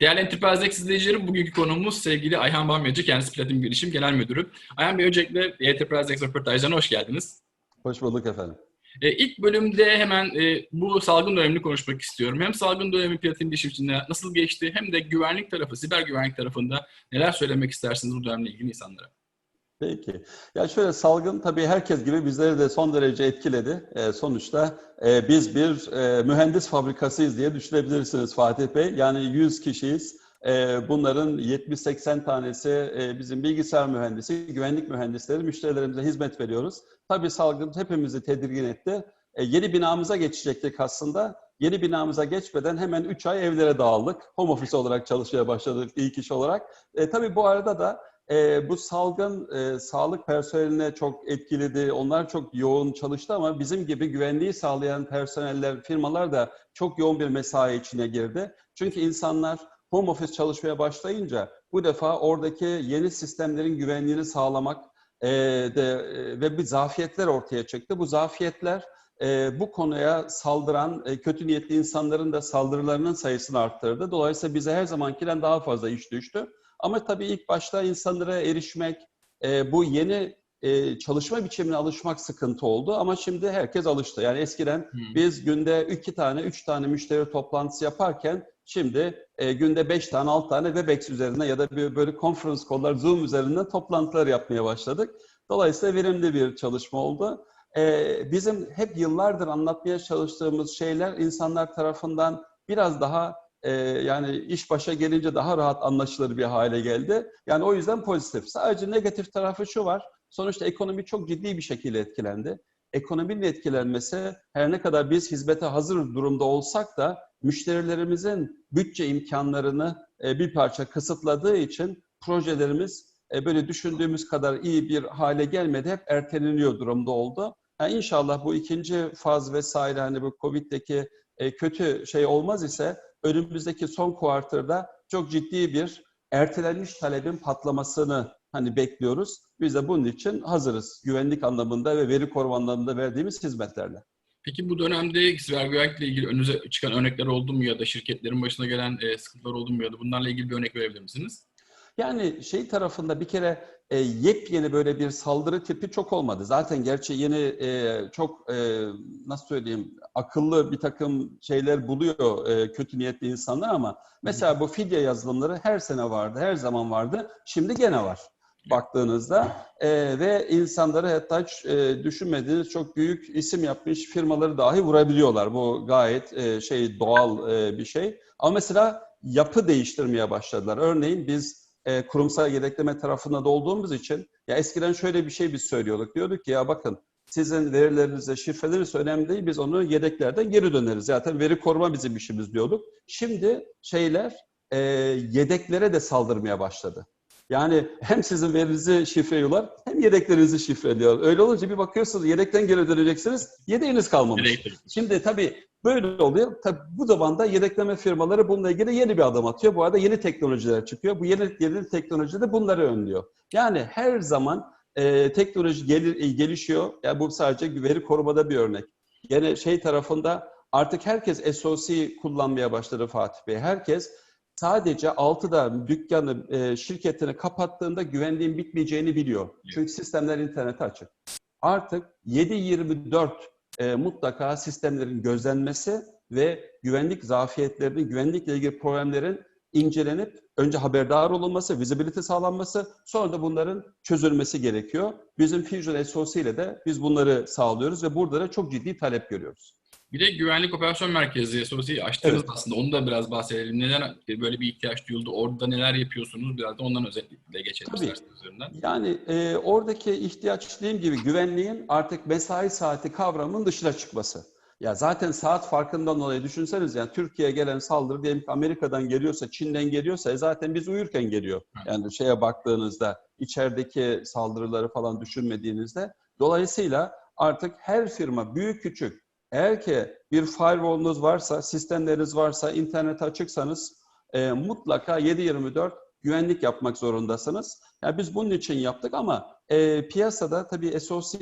Değerli Enterprise izleyicilerim, bugünkü konuğumuz sevgili Ayhan Bamyacı, kendisi Platin Bilişim Genel Müdürü. Ayhan Bey öncelikle Enterprise X röportajlarına hoş geldiniz. Hoş bulduk efendim. E, ilk bölümde hemen e, bu salgın dönemini konuşmak istiyorum. Hem salgın dönemi Platin Bilişim için nasıl geçti hem de güvenlik tarafı, siber güvenlik tarafında neler söylemek istersiniz bu dönemle ilgili insanlara? Peki. Ya şöyle salgın tabii herkes gibi bizleri de son derece etkiledi. E, sonuçta e, biz bir e, mühendis fabrikasıyız diye düşünebilirsiniz Fatih Bey. Yani 100 kişiyiz. E, bunların 70-80 tanesi e, bizim bilgisayar mühendisi, güvenlik mühendisleri, müşterilerimize hizmet veriyoruz. Tabii salgın hepimizi tedirgin etti. E, yeni binamıza geçecektik aslında. Yeni binamıza geçmeden hemen 3 ay evlere dağıldık. Home office olarak çalışmaya başladık ilk iş olarak. E, tabii bu arada da e, bu salgın e, sağlık personeline çok etkiledi. Onlar çok yoğun çalıştı ama bizim gibi güvenliği sağlayan personeller, firmalar da çok yoğun bir mesai içine girdi. Çünkü insanlar home office çalışmaya başlayınca bu defa oradaki yeni sistemlerin güvenliğini sağlamak e, de, e, ve bir zafiyetler ortaya çıktı. Bu zafiyetler e, bu konuya saldıran e, kötü niyetli insanların da saldırılarının sayısını arttırdı. Dolayısıyla bize her zamankinden daha fazla iş düştü. Ama tabii ilk başta insanlara erişmek, e, bu yeni e, çalışma biçimine alışmak sıkıntı oldu. Ama şimdi herkes alıştı. Yani eskiden Hmm. biz günde iki tane, üç tane müşteri toplantısı yaparken şimdi e, günde beş tane, altı tane Webex üzerinden ya da bir, böyle conference call'lar, Zoom üzerinden toplantılar yapmaya başladık. Dolayısıyla verimli bir çalışma oldu. E, bizim hep yıllardır anlatmaya çalıştığımız şeyler insanlar tarafından biraz daha e, yani iş başa gelince daha rahat anlaşılır bir hale geldi. Yani o yüzden pozitif. Sadece negatif tarafı şu var. Sonuçta ekonomi çok ciddi bir şekilde etkilendi. Ekonominin etkilenmesi her ne kadar biz hizmete hazır durumda olsak da müşterilerimizin bütçe imkanlarını e, bir parça kısıtladığı için projelerimiz e, böyle düşündüğümüz kadar iyi bir hale gelmedi. Hep erteleniyor durumda oldu. Yani inşallah bu ikinci faz vesaire hani bu Covid'deki e, kötü şey olmaz ise önümüzdeki son kuartırda çok ciddi bir ertelenmiş talebin patlamasını hani bekliyoruz. Biz de bunun için hazırız. Güvenlik anlamında ve veri koruma anlamında verdiğimiz hizmetlerle. Peki bu dönemde siber güvenlikle ilgili önünüze çıkan örnekler oldu mu ya da şirketlerin başına gelen sıkıntılar oldu mu ya da bunlarla ilgili bir örnek verebilir misiniz? Yani şey tarafında bir kere e, yepyeni böyle bir saldırı tipi çok olmadı. Zaten gerçi yeni e, çok e, nasıl söyleyeyim akıllı bir takım şeyler buluyor e, kötü niyetli insanlar ama mesela bu fidye yazılımları her sene vardı, her zaman vardı. Şimdi gene var baktığınızda E, ve insanları hatta hiç e, düşünmediğiniz çok büyük isim yapmış firmaları dahi vurabiliyorlar. Bu gayet e, şey doğal e, bir şey. Ama mesela yapı değiştirmeye başladılar. Örneğin biz e, kurumsal yedekleme tarafında da olduğumuz için ya eskiden şöyle bir şey biz söylüyorduk. Diyorduk ki ya bakın sizin verilerinize şifreleriniz önemli değil. Biz onu yedeklerden geri döneriz. Zaten veri koruma bizim işimiz diyorduk. Şimdi şeyler e, yedeklere de saldırmaya başladı. Yani hem sizin verinizi şifreliyorlar hem yedeklerinizi şifreliyor. Öyle olunca bir bakıyorsunuz yedekten geri döneceksiniz. Yedeğiniz kalmamış. Şimdi tabii böyle oluyor. Tabii bu zamanda yedekleme firmaları bununla ilgili yeni bir adım atıyor. Bu arada yeni teknolojiler çıkıyor. Bu yeni, yeni teknoloji de bunları önlüyor. Yani her zaman e, teknoloji gelir, e, gelişiyor. Yani bu sadece veri korumada bir örnek. Yine şey tarafında artık herkes SOC kullanmaya başladı Fatih Bey. Herkes sadece 6'da dükkanı, e, şirketini kapattığında güvenliğin bitmeyeceğini biliyor. Çünkü sistemler internete açık. Artık 7-24 e, mutlaka sistemlerin gözlenmesi ve güvenlik zafiyetlerinin, güvenlikle ilgili problemlerin incelenip önce haberdar olunması, visibility sağlanması, sonra da bunların çözülmesi gerekiyor. Bizim Fusion SOC ile de biz bunları sağlıyoruz ve burada da çok ciddi talep görüyoruz. Bir de güvenlik operasyon merkezi SOC'yi açtınız Evet. aslında. Onu da biraz bahsedelim. Neden böyle bir ihtiyaç duyuldu? Orada neler yapıyorsunuz? Biraz da ondan özellikle geçelim Tabii. üzerinden. Yani e, oradaki ihtiyaç dediğim gibi güvenliğin artık mesai saati kavramının dışına çıkması. Ya zaten saat farkından dolayı düşünseniz yani Türkiye'ye gelen saldırı diyelim ki Amerika'dan geliyorsa, Çin'den geliyorsa e, zaten biz uyurken geliyor. Yani şeye baktığınızda içerideki saldırıları falan düşünmediğinizde. Dolayısıyla artık her firma büyük küçük eğer ki bir firewall'unuz varsa, sistemleriniz varsa, internet açıksanız e, mutlaka 7-24 güvenlik yapmak zorundasınız. Yani biz bunun için yaptık ama e, piyasada tabii SOC e,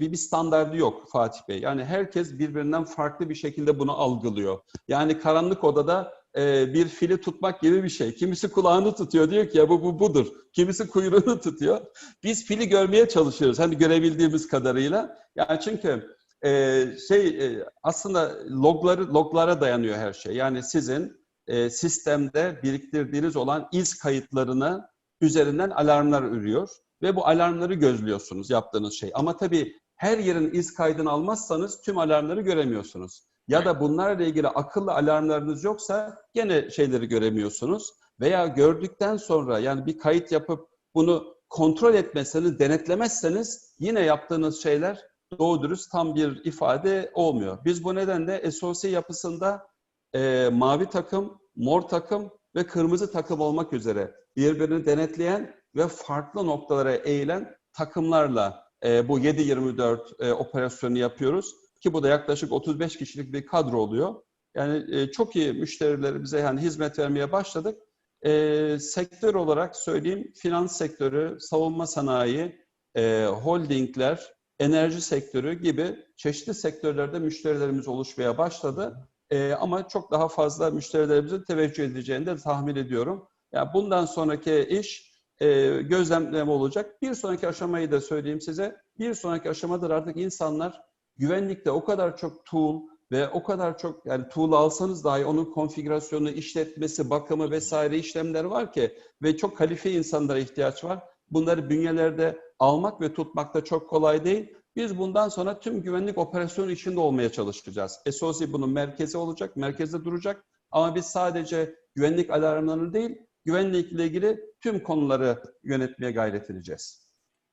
bir, bir standardı yok Fatih Bey. Yani herkes birbirinden farklı bir şekilde bunu algılıyor. Yani karanlık odada e, bir fili tutmak gibi bir şey. Kimisi kulağını tutuyor diyor ki ya bu, bu budur. Kimisi kuyruğunu tutuyor. Biz fili görmeye çalışıyoruz. Hani görebildiğimiz kadarıyla. Yani çünkü e, şey e, aslında logları loglara dayanıyor her şey. Yani sizin e, sistemde biriktirdiğiniz olan iz kayıtlarını üzerinden alarmlar ürüyor ve bu alarmları gözlüyorsunuz yaptığınız şey. Ama tabii her yerin iz kaydını almazsanız tüm alarmları göremiyorsunuz. Ya da bunlarla ilgili akıllı alarmlarınız yoksa gene şeyleri göremiyorsunuz. Veya gördükten sonra yani bir kayıt yapıp bunu kontrol etmezseniz, denetlemezseniz yine yaptığınız şeyler doğru dürüst tam bir ifade olmuyor. Biz bu nedenle SOC yapısında e, mavi takım, mor takım ve kırmızı takım olmak üzere birbirini denetleyen ve farklı noktalara eğilen takımlarla e, bu 7-24 e, operasyonu yapıyoruz. Ki bu da yaklaşık 35 kişilik bir kadro oluyor. Yani e, çok iyi müşterilerimize yani hizmet vermeye başladık. E, sektör olarak söyleyeyim finans sektörü, savunma sanayi, e, holdingler, enerji sektörü gibi çeşitli sektörlerde müşterilerimiz oluşmaya başladı. E, ama çok daha fazla müşterilerimizin teveccüh edeceğini de tahmin ediyorum. Yani bundan sonraki iş e, gözlemleme olacak. Bir sonraki aşamayı da söyleyeyim size. Bir sonraki aşamadır artık insanlar güvenlikte o kadar çok tool ve o kadar çok yani tool alsanız dahi onun konfigürasyonu, işletmesi, bakımı vesaire işlemler var ki ve çok kalifiye insanlara ihtiyaç var. Bunları bünyelerde almak ve tutmak da çok kolay değil. Biz bundan sonra tüm güvenlik operasyonu içinde olmaya çalışacağız. SOC bunun merkezi olacak, merkezde duracak. Ama biz sadece güvenlik alarmlarını değil, güvenlikle ilgili tüm konuları yönetmeye gayret edeceğiz.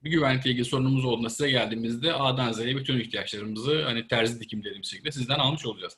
Bir güvenlikle ilgili sorunumuz olduğunda size geldiğimizde A'dan Z'ye bütün ihtiyaçlarımızı hani terzi dikim dediğim şekilde sizden almış olacağız.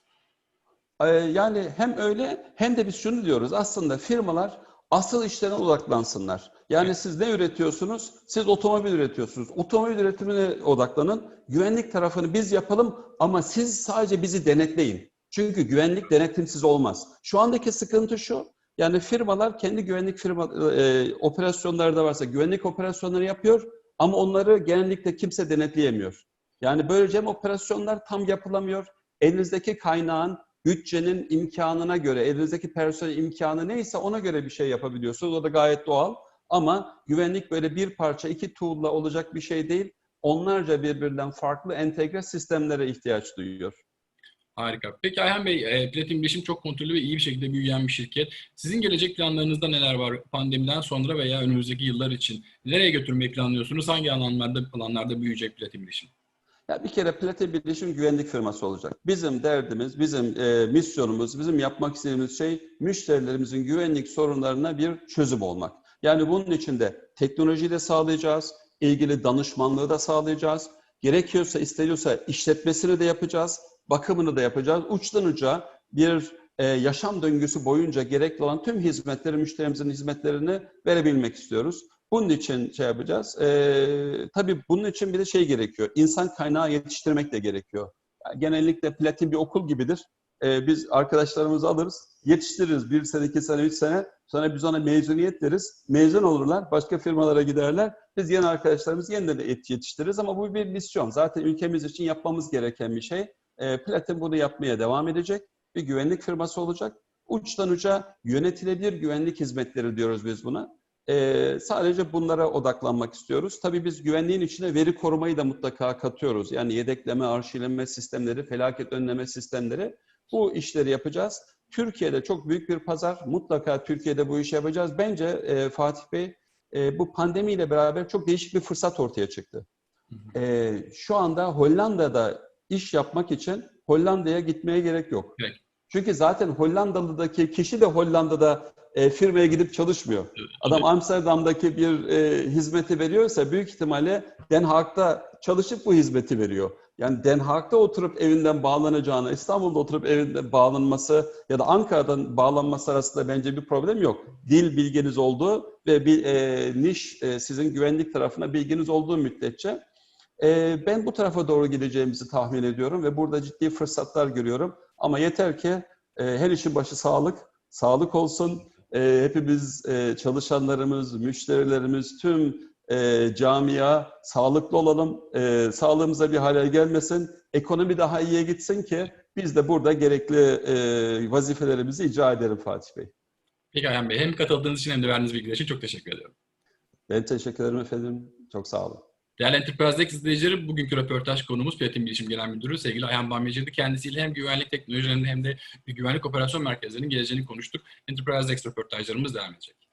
Ee, Yani hem öyle hem de biz şunu diyoruz aslında firmalar asıl işlerine odaklansınlar. Yani siz ne üretiyorsunuz? Siz otomobil üretiyorsunuz. Otomobil üretimine odaklanın. Güvenlik tarafını biz yapalım ama siz sadece bizi denetleyin. Çünkü güvenlik denetimsiz olmaz. Şu andaki sıkıntı şu. Yani firmalar kendi güvenlik firma e, operasyonları da varsa güvenlik operasyonları yapıyor ama onları genellikle kimse denetleyemiyor. Yani böylece hem operasyonlar tam yapılamıyor. Elinizdeki kaynağın bütçenin imkanına göre, elinizdeki personel imkanı neyse ona göre bir şey yapabiliyorsunuz. O da gayet doğal. Ama güvenlik böyle bir parça, iki tool'la olacak bir şey değil. Onlarca birbirinden farklı entegre sistemlere ihtiyaç duyuyor. Harika. Peki Ayhan Bey, e, Platin Bilişim çok kontrollü ve iyi bir şekilde büyüyen bir şirket. Sizin gelecek planlarınızda neler var pandemiden sonra veya önümüzdeki yıllar için? Nereye götürmeyi planlıyorsunuz? Hangi alanlarda alanlarda büyüyecek Platin Bilişim? Ya bir kere Plate Bilişim güvenlik firması olacak. Bizim derdimiz, bizim e, misyonumuz, bizim yapmak istediğimiz şey müşterilerimizin güvenlik sorunlarına bir çözüm olmak. Yani bunun için de teknolojiyi de sağlayacağız, ilgili danışmanlığı da sağlayacağız. Gerekiyorsa, isteniyorsa işletmesini de yapacağız, bakımını da yapacağız. Uçtan uca bir e, yaşam döngüsü boyunca gerekli olan tüm hizmetleri, müşterimizin hizmetlerini verebilmek istiyoruz. Bunun için şey yapacağız. Ee, tabii bunun için bir de şey gerekiyor. İnsan kaynağı yetiştirmek de gerekiyor. Yani genellikle platin bir okul gibidir. Ee, biz arkadaşlarımızı alırız, yetiştiririz. Bir sene, iki sene, üç sene. Sonra biz ona mezuniyet deriz. Mezun olurlar, başka firmalara giderler. Biz yeni arkadaşlarımızı yeniden de et- yetiştiririz. Ama bu bir misyon. Zaten ülkemiz için yapmamız gereken bir şey. Ee, platin bunu yapmaya devam edecek. Bir güvenlik firması olacak. Uçtan uca yönetilebilir güvenlik hizmetleri diyoruz biz buna. Ee, sadece bunlara odaklanmak istiyoruz. Tabii biz güvenliğin içine veri korumayı da mutlaka katıyoruz. Yani yedekleme, arşivleme sistemleri, felaket önleme sistemleri bu işleri yapacağız. Türkiye'de çok büyük bir pazar. Mutlaka Türkiye'de bu işi yapacağız. Bence e, Fatih Bey e, bu pandemiyle beraber çok değişik bir fırsat ortaya çıktı. E, şu anda Hollanda'da iş yapmak için Hollanda'ya gitmeye gerek yok. Evet. Çünkü zaten Hollandalı'daki kişi de Hollanda'da e, firmaya gidip çalışmıyor. Adam Amsterdam'daki bir e, hizmeti veriyorsa büyük ihtimalle Den Haag'da çalışıp bu hizmeti veriyor. Yani Den Haag'da oturup evinden bağlanacağına İstanbul'da oturup evinden bağlanması ya da Ankara'dan bağlanması arasında bence bir problem yok. Dil bilginiz olduğu ve bir e, niş e, sizin güvenlik tarafına bilginiz olduğu müddetçe e, ben bu tarafa doğru gideceğimizi tahmin ediyorum ve burada ciddi fırsatlar görüyorum. Ama yeter ki e, her işin başı sağlık, sağlık olsun. E, hepimiz e, çalışanlarımız, müşterilerimiz, tüm e, camia, sağlıklı olalım, e, sağlığımıza bir hale gelmesin, ekonomi daha iyiye gitsin ki biz de burada gerekli e, vazifelerimizi icra edelim Fatih Bey. Peki Ayhan Bey, hem katıldığınız için hem de verdiğiniz bilgiler için çok teşekkür ediyorum. Ben teşekkür ederim efendim. Çok sağ olun. Değerli Enterprise'deki izleyicileri, bugünkü röportaj konumuz Platin Bilişim Genel Müdürü sevgili Ayhan Bamyacı'ydı. Kendisiyle hem güvenlik teknolojilerinde hem de güvenlik operasyon merkezlerinin geleceğini konuştuk. Enterprise X röportajlarımız devam edecek.